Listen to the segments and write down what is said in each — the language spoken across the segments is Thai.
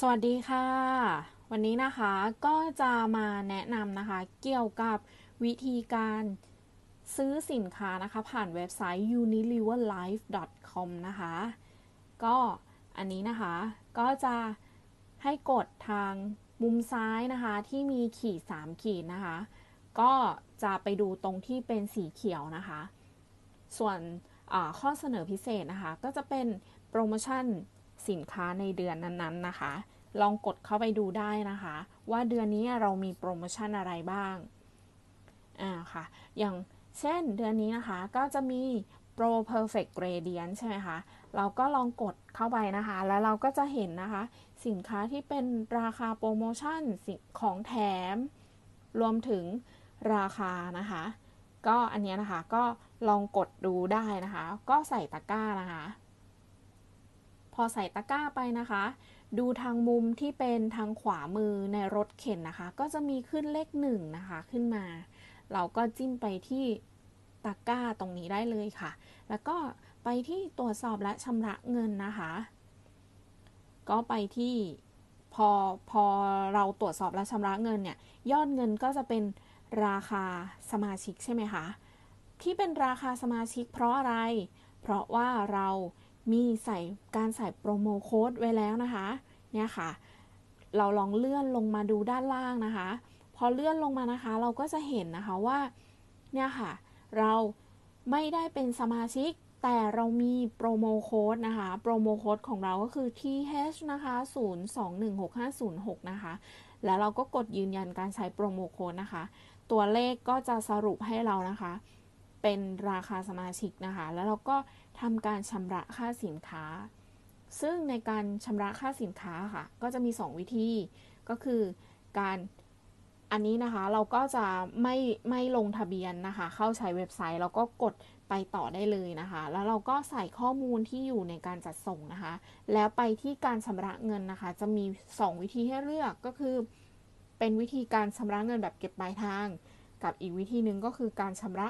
สวัสดีค่ะ วันนี้นะคะก็จะมาแนะนำนะคะเกี่ยวกับวิธีการซื้อสินค้านะคะผ่านเว็บไซต์ unileverlife.com นะคะ ก็อันนี้นะคะก็จะให้กดทางมุมซ้ายนะคะที่มีขีด 3 ขีดนะคะ ก็จะไปดูตรงที่เป็นสีเขียวนะคะ ส่วนข้อเสนอพิเศษนะคะ ก็จะเป็นโปรโมชั่น สินค้าในเดือนนั้นๆนะคะ ลองกดเข้าไปดูได้นะคะ ว่าเดือนนี้เรามีโปรโมชั่นอะไรบ้างอ่าค่ะ อย่างเช่นเดือนนี้นะคะก็จะมี Pro Perfect Gradient ใช่ไหมคะ เราก็ลองกดเข้าไปนะคะ แล้วเราก็จะเห็นนะคะ สินค้าที่เป็นราคาโปรโมชั่นของแถม รวมถึงราคานะคะ ก็อันนี้นะคะก็ลองกดดูได้นะคะ ก็ใส่ตะกร้านะคะ พอใส่ตะกร้าไปนะคะ ดูทางมุมที่เป็นทางขวามือในรถเข็นนะคะ ก็จะมีขึ้นเลขหนึ่งนะคะขึ้นมา เราก็จิ้มไปที่ตะกร้าตรงนี้ได้เลยค่ะ แล้วก็ไปที่ตรวจสอบและชำระเงินนะคะ ก็ไปที่พอพอเราตรวจสอบและชำระเงินเนี่ยยอดเงินก็จะเป็นราคาสมาชิกใช่ไหมคะที่เป็นราคาสมาชิกเพราะอะไร เพราะว่าเรา มีใส่การใส่โปรโมโค้ดไว้แล้วนะคะ เนี่ยค่ะ เราลองเลื่อนลงมาดูด้านล่างนะคะ พอเลื่อนลงมานะคะ เราก็จะเห็นนะคะว่า เนี่ยค่ะ เราไม่ได้เป็นสมาชิก แต่เรามีโปรโมโค้ดนะคะ โปรโมโค้ดของเราก็คือ th นะคะ 0216506 นะคะ แล้วเราก็กดยืนยันการใช้โปรโมโค้ดนะคะ ตัวเลขก็จะสรุปให้เรานะคะ เป็นราคาสมาชิกนะคะ แล้วเราก็ทำการชำระค่าสินค้า ซึ่งในการชำระค่าสินค้าค่ะ ก็จะมี 2 วิธี ก็คือการอันนี้นะคะเราก็จะไม่ไม่ลงทะเบียนนะคะ เข้าใช้เว็บไซต์แล้วก็กดไปต่อได้เลยนะคะ แล้วเราก็ใส่ข้อมูลที่อยู่ในการจัดส่งนะคะ แล้วไปที่การชำระเงินนะคะ จะมี 2 วิธีให้เลือกก็คือ เป็นวิธีการชำระเงินแบบเก็บปลายทาง กับอีกวิธีหนึ่งก็คือการชำระ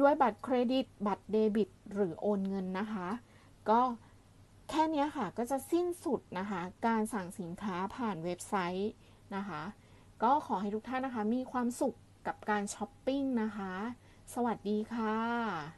ด้วยบัตรเครดิต บัตรเดบิต หรือโอนเงินนะคะ ก็แค่นี้ค่ะก็จะสิ้นสุดนะคะ การสั่งสินค้าผ่านเว็บไซต์นะคะ ก็ขอให้ทุกท่านนะคะมีความสุขกับการช้อปปิ้งนะคะ สวัสดีค่ะ